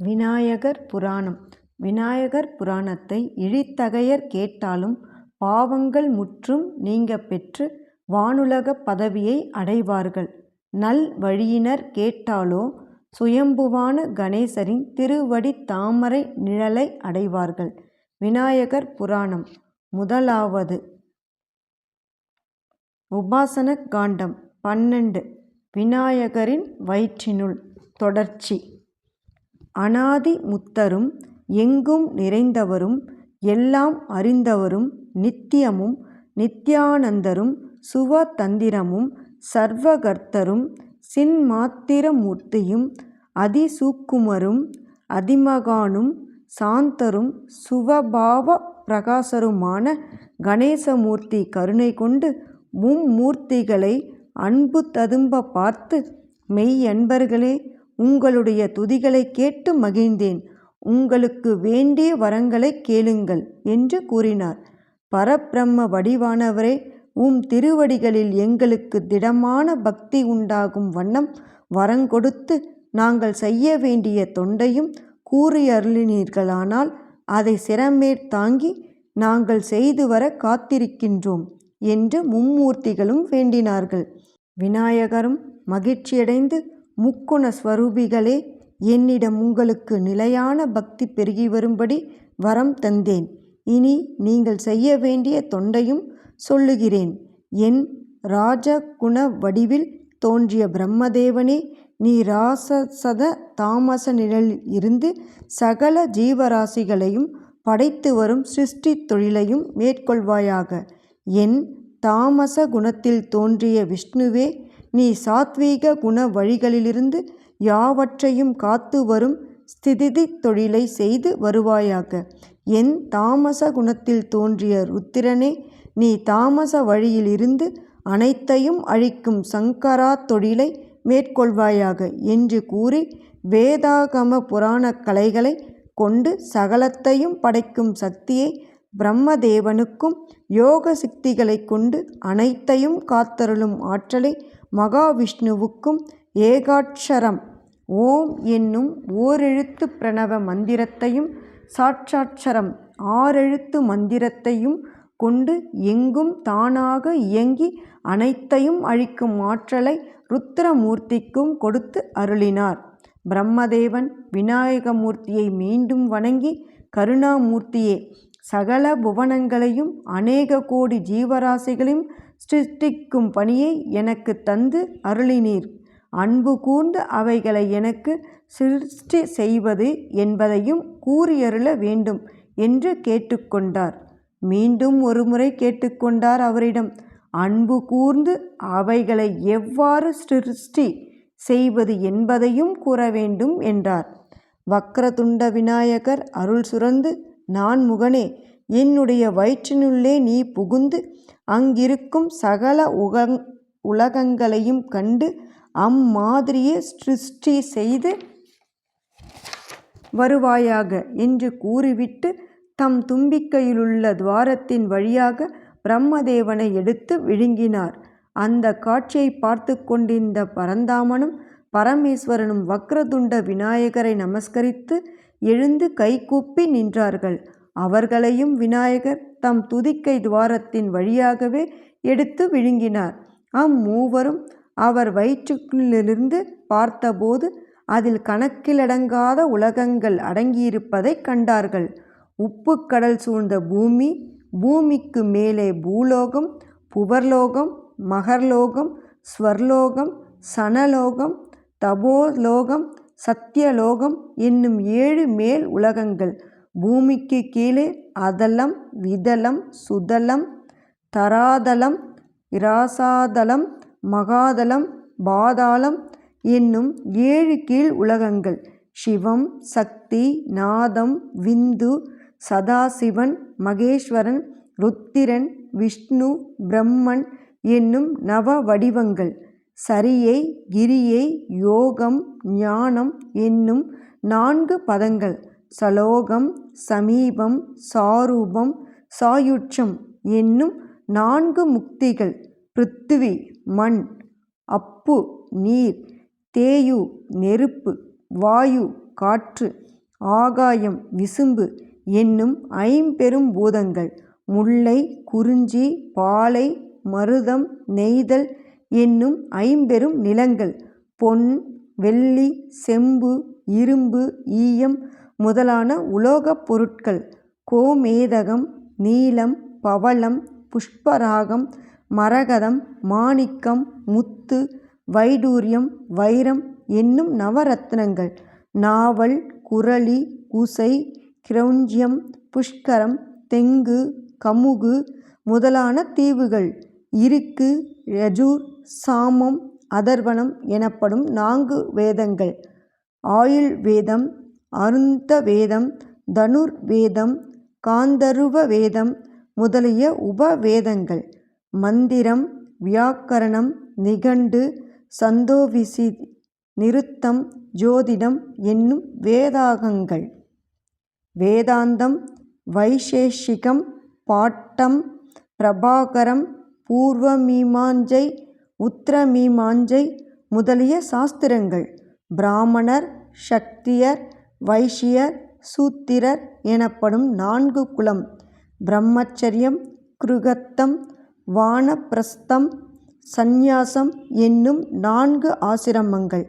விநாயகர் புராணம். விநாயகர் புராணத்தை இழித்தகையர் கேட்டாலும் பாவங்கள் முற்றும் நீங்க பெற்று வானுலகப் பதவியை அடைவார்கள். நல் வழியினர் கேட்டாலோ சுயம்புவான கணேசரின் திருவடி தாமரை நிழலை அடைவார்கள். விநாயகர் புராணம். முதலாவது. உபாசன காண்டம் பன்னெண்டு. விநாயகரின் வயிற்றினுள் தொடர்ச்சி. அனாதி முத்தரும் எங்கும் நிறைந்தவரும் எல்லாம் அறிந்தவரும் நித்தியமும் நித்யானந்தரும் சுவதந்திரமும் சர்வகர்த்தரும் சின்மாத்திரமூர்த்தியும் அதிசூக்குமரும் அதிமகானும் சாந்தரும் சுவபாவ பிரகாசருமான கணேசமூர்த்தி கருணை கொண்டு மும்மூர்த்திகளை அன்பு ததும்ப பார்த்து மெய்யன்பர்களே உங்களுடைய துதிகளைக் கேட்டு மகிழ்ந்தேன் உங்களுக்கு வேண்டிய வரங்களைக் கேளுங்கள் என்று கூறினார். பரபிரம்ம வடிவானவரே உம் திருவடிகளில் எங்களுக்கு திடமான பக்தி உண்டாகும் வண்ணம் வரங்கொடுத்து நாங்கள் செய்ய வேண்டிய தொண்டையும் கூறியருளினீர்களானால் அதை சிரமேற் தாங்கி நாங்கள் செய்து வர காத்திருக்கின்றோம் என்று மும்மூர்த்திகளும் வேண்டினார்கள். விநாயகரும் மகிழ்ச்சியடைந்து முக்குண ஸ்வரூபிகளே என்னிடம் உங்களுக்கு நிலையான பக்தி பெருகி வரும்படி வரம் தந்தேன். இனி நீங்கள் செய்ய வேண்டிய தொண்டையும் சொல்லுகிறேன். என் ராஜகுண வடிவில் தோன்றிய பிரம்மதேவனே நீ ராசசத தாமச நிழலில் இருந்து சகல ஜீவராசிகளையும் படைத்து வரும் சிருஷ்டி தொழிலையும் மேற்கொள்வாயாக. என் தாமச குணத்தில் தோன்றிய விஷ்ணுவே நீ சாத்வீக குண வழிகளிலிருந்து யாவற்றையும் காத்து வரும் ஸ்திதித் தொழிலை செய்து வருவாயாக. என் தாமச குணத்தில் தோன்றிய ருத்திரனே நீ தாமச வழியில் இருந்து அனைத்தையும் அழிக்கும் சங்கரா தொழிலை மேற்கொள்வாயாக என்று கூறி வேதாகம புராணக் கலைகளைக் கொண்டு சகலத்தையும் படைக்கும் சக்தியை பிரம்மதேவனுக்கும் யோக சித்திகளைக் கொண்டு அனைத்தையும் காத்தருளும் ஆற்றலை மகாவிஷ்ணுவுக்கும் ஏகாட்சரம் ஓம் என்னும் ஓரெழுத்துப் பிரணவ மந்திரத்தையும் சாட்சாட்சரம் ஆறெழுத்து மந்திரத்தையும் கொண்டு எங்கும் தானாக இயங்கி அனைத்தையும் அழிக்கும் ஆற்றலை ருத்ரமூர்த்திக்கும் கொடுத்து அருளினார். பிரம்மதேவன் விநாயகமூர்த்தியை மீண்டும் வணங்கி கருணாமூர்த்தியே சகல புவனங்களையும் அநேக கோடி ஜீவராசிகளையும் சிருஷ்டிக்கும் பணியை எனக்கு தந்து அருளினீர். அன்பு கூர்ந்து அவைகளை எனக்கு சிருஷ்டி செய்வது என்பதையும் கூறியருள வேண்டும் என்று கேட்டுக்கொண்டார். மீண்டும் ஒருமுறை கேட்டுக்கொண்டார் அவரிடம் அன்பு கூர்ந்து அவைகளை எவ்வாறு சிருஷ்டி செய்வது என்பதையும் கூற வேண்டும் என்றார். வக்ரதுண்ட விநாயகர் அருள் சுரந்து நான் முகனே என்னுடைய வயிற்றினுள்ளே நீ புகுந்து அங்கிருக்கும் சகல உலகங்களையும் கண்டு அம்மாதிரியே சிருஷ்டி செய்து வருவாயாக என்று கூறிவிட்டு தம் தும்பிக்கையிலுள்ள துவாரத்தின் வழியாக பிரம்மதேவனை எடுத்து விழுங்கினார். அந்த காட்சியை பார்த்து கொண்டிருந்த பரந்தாமனும் பரமேஸ்வரனும் வக்ரதுண்ட விநாயகரை நமஸ்கரித்து எழுந்து கைகூப்பி நின்றார்கள். அவர்களையும் விநாயகர் தம் துதிக்கை துவாரத்தின் வழியாகவே எடுத்து விழுங்கினார். அம்மூவரும் அவர் வயிற்றுக்குள்ளிருந்து பார்த்தபோது அதில் கணக்கிலடங்காத உலகங்கள் அடங்கியிருப்பதை கண்டார்கள். உப்பு கடல் சூழ்ந்த பூமி பூமிக்கு மேலே பூலோகம் புவர்லோகம் மகர்லோகம் ஸ்வர்லோகம் சனலோகம் தபோலோகம் சத்யலோகம் என்னும் ஏழு மேல் உலகங்கள். பூமிக்கு கீழே அதலம் விதலம் சுதலம் தராதலம் இராசாதலம் மகாதலம் பாதாளம் என்னும் ஏழு கீழ் உலகங்கள். சிவம் சக்தி நாதம் விந்து சதாசிவன் மகேஸ்வரன் ருத்திரன் விஷ்ணு பிரம்மன் என்னும் நவ வடிவங்கள். சரியை கிரியை யோகம் ஞானம் என்னும் நான்கு பதங்கள். சலோகம் சமீபம் சாரூபம் சாயுட்சம் என்னும் நான்கு முக்திகள். பிருத்திவி மண் அப்பு நீர் தேயு நெருப்பு வாயு காற்று ஆகாயம் விசும்பு என்னும் ஐம்பெரும் பூதங்கள். முல்லை குறிஞ்சி பாலை மருதம் நெய்தல் என்னும் ஐம்பெரும் நிலங்கள் பொன் வெள்ளி செம்பு இரும்பு ஈயம் முதலான உலோகப் பொருட்கள். கோமேதகம் நீலம் பவளம் புஷ்பராகம் மரகதம் மாணிக்கம் முத்து வைடூரியம் வைரம் என்னும் நவரத்னங்கள். நாவல் குரளி குசை கிரௌஞ்சியம் புஷ்கரம் தெங்கு கமுகு முதலான தீவுகள். இருக்கு யஜூர் சாமம் அதர்வணம் எனப்படும் நான்கு வேதங்கள். ஆயுள் வேதம் அருந்த வேதம் தனுர் வேதம் காந்தருவ வேதம் முதலிய உபவேதங்கள். மந்திரம் வியாக்கரணம் நிகண்டு சந்தோவிசி நிருத்தம் ஜோதிடம் என்னும் வேதாகங்கள். வேதாந்தம் வைசேஷிகம் பாட்டம் பிரபாகரம் பூர்வமீமாஞ்சை உத்தரமீமாஞ்சை முதலிய சாஸ்திரங்கள். பிராமணர் சக்தியர் வைஷ்யர் சூத்திரர் எனப்படும் நான்கு குலம். பிரம்மச்சரியம் கிருகத்தம் வானப்பிரஸ்தம் சந்நியாசம் என்னும் நான்கு ஆசிரமங்கள்.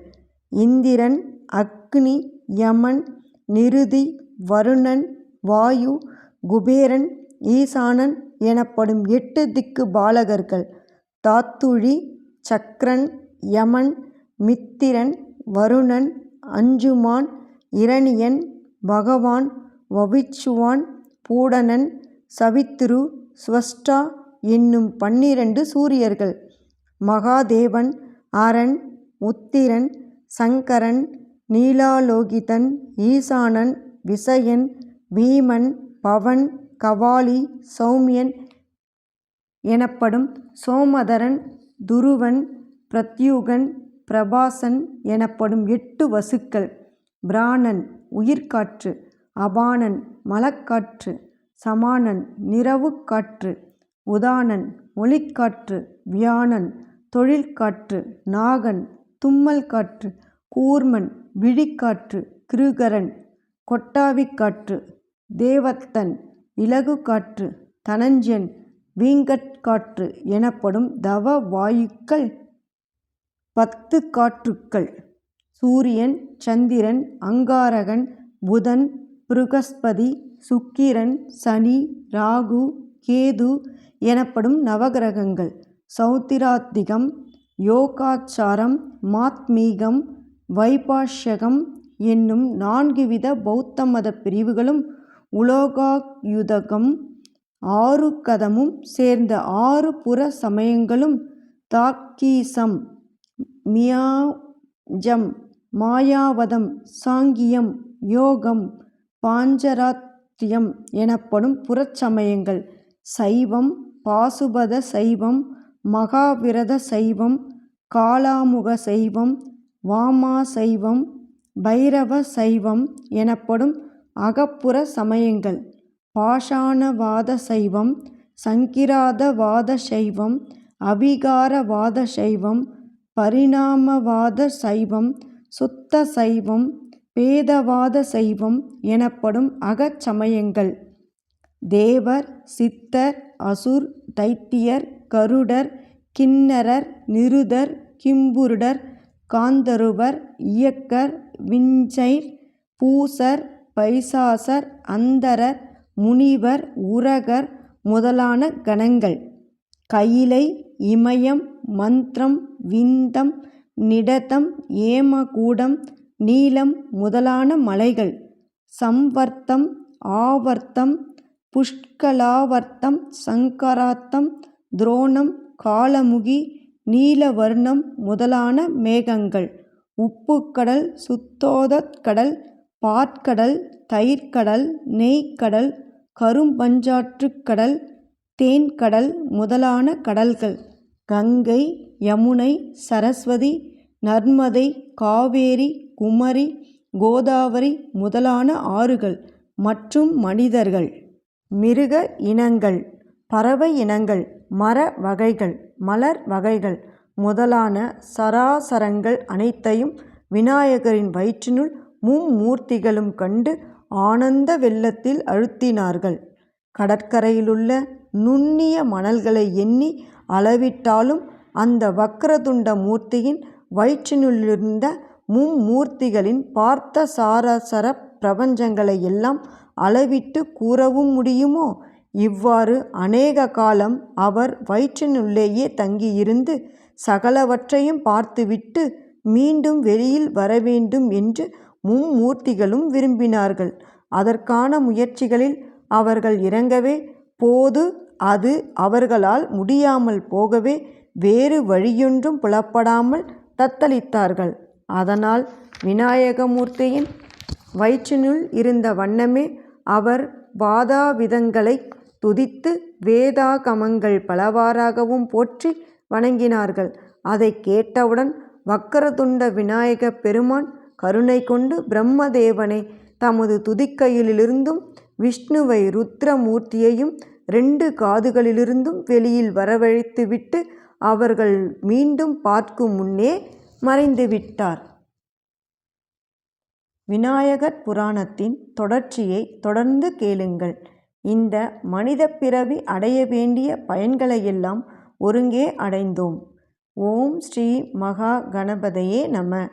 இந்திரன் அக்னி யமன் நிருதி வருணன் வாயு குபேரன் ஈசானன் எனப்படும் எட்டு திக்கு பாலகர்கள். தாத்துழி சக்ரன் யமன் மித்திரன் வருணன் அஞ்சுமான் இரணியன் பகவான் வவிச்சுவான் பூடனன் சவித்ரு ஸ்வஷ்டா என்னும் பன்னிரண்டு சூரியர்கள். மகாதேவன் அரண் உத்திரன் சங்கரன் நீலாலோகிதன் ஈசானன் விசயன் பீமன் பவன் கபாலி சௌமியன் எனப்படும் சோமதரன் துருவன் பிரத்யூகன் பிரபாசன் எனப்படும் எட்டு வசுக்கள். பிராணன் உயிர்காற்று. அபானன் மலக்காற்று. சமானன் நிறவுக்காற்று. உதானன் ஒளிக்காற்று. வியானன் தொழில்காற்று. நாகன் தும்மல் காற்று கூர்மன் விழிக்காற்று. கிருகரன் கொட்டாவிக் காற்று தேவத்தன் இலகு காற்று தனஞ்சயன் வீங்கட்காற்று எனப்படும் தவ வாயுக்கள் பத்து காற்றுக்கள் சூரியன் சந்திரன் அங்காரகன் புதன் பிருகஸ்பதி சுக்கிரன் சனி ராகு கேது எனப்படும் நவகிரகங்கள். சௌத்திராத்திகம் யோகாச்சாரம் மாத்மீகம் வைபாஷ்யகம் என்னும் நான்கு வித பௌத்த மத பிரிவுகளும் உலோகாயுதகம் ஆறு கதமும் சேர்ந்த ஆறு புற சமயங்களும் தாக்கீசம் மியாஜம் மாயாவதம் சாங்கியம் யோகம் பாஞ்சராத்தியம் எனப்படும் புறச்சமயங்கள் சைவம் பாசுபத சைவம் மகாவிரத சைவம் காலாமுக சைவம் வாமா சைவம் பைரவ சைவம் எனப்படும் அகப்புற சமயங்கள். பாஷாணவாத சைவம் சங்கிராதவாத சைவம் அபிகாரவாத சைவம் பரிணாமவாத சைவம் சுத்த சைவம் பேதவாத சைவம் எனப்படும் அகச்சமயங்கள் தேவர் சித்தர் அசுர் தைத்தியர் கருடர் கின்னரர் நிருதர் கிம்புருடர் காந்தருவர் இயக்கர் விஞ்சைர் பூசர் பைசாசர் அந்தரர் முனிவர் உரகர் முதலான கணங்கள். கயிலை இமயம் மந்திரம் விந்தம் நிடதம் ஏமகூடம் நீலம் முதலான மலைகள். சம்வர்த்தம் ஆவர்த்தம் புஷ்கலாவர்த்தம் சங்கராத்தம் துரோணம் காலமுகி நீலவர்ணம் முதலான மேகங்கள். உப்புக்கடல் சுத்தோதக்கடல் பாற்கடல் தயிர்க்கடல் நெய்க்கடல் கரும்பஞ்சாற்றுக்கடல் தேன்கடல் முதலான கடல்கள். கங்கை யமுனை சரஸ்வதி நர்மதை காவேரி குமரி கோதாவரி முதலான ஆறுகள் மற்றும் மனிதர்கள். மிருக இனங்கள் பறவை இனங்கள் மர வகைகள் மலர் வகைகள் முதலான சராசரங்கள் அனைத்தையும் விநாயகரின் வயிற்றினுள் மும்மூர்த்திகளும் கண்டு ஆனந்த வெள்ளத்தில் அழுத்தினார்கள். கடற்கரையிலுள்ள நுண்ணிய மணல்களை எண்ணி அளவிட்டாலும் அந்த வக்ரதுண்ட மூர்த்தியின் வயிற்றினுள்ளிருந்த மும்மூர்த்திகளின் பார்த்தசாரசரப் பிரபஞ்சங்களை எல்லாம் அளவிட்டுக் கூறவும் முடியுமோ? இவ்வாறு அநேக காலம் அவர் வயிற்றினுள்ளேயே தங்கியிருந்து சகலவற்றையும் பார்த்துவிட்டு மீண்டும் வெளியில் வரவேண்டும் என்று மும்மூர்த்திகளும் விரும்பினார்கள். அதற்கான முயற்சிகளில் அவர்கள் இறங்கவே, போது அது அவர்களால் முடியாமல் போகவே வேறு வழியொன்றும் புலப்படாமல் தத்தளித்தார்கள். அதனால் விநாயகமூர்த்தியின் வயிற்றினுள் இருந்த வண்ணமே அவர் வாதாவிதங்களை துதித்து வேதாகமங்கள் பலவாறாகவும் போற்றி வணங்கினார்கள். அதை கேட்டவுடன் வக்ரதுண்ட விநாயகப் பெருமான் கருணை கொண்டு பிரம்மதேவனை தமது துதிக்கையிலிருந்தும் விஷ்ணுவை ருத்ரமூர்த்தியையும் ரெண்டு காதுகளிலிருந்தும் வெளியில் வரவழைத்துவிட்டு அவர்கள் மீண்டும் பார்க்கும் முன்னே மறைந்துவிட்டார். விநாயகர் புராணத்தின் தொடர்ச்சியைத் தொடர்ந்து கேளுங்கள். இந்த மனிதப் பிறவி அடைய வேண்டிய பயன்களையெல்லாம் ஒருங்கே அடைந்தோம். ஓம் ஸ்ரீ மகா கணபதையே நம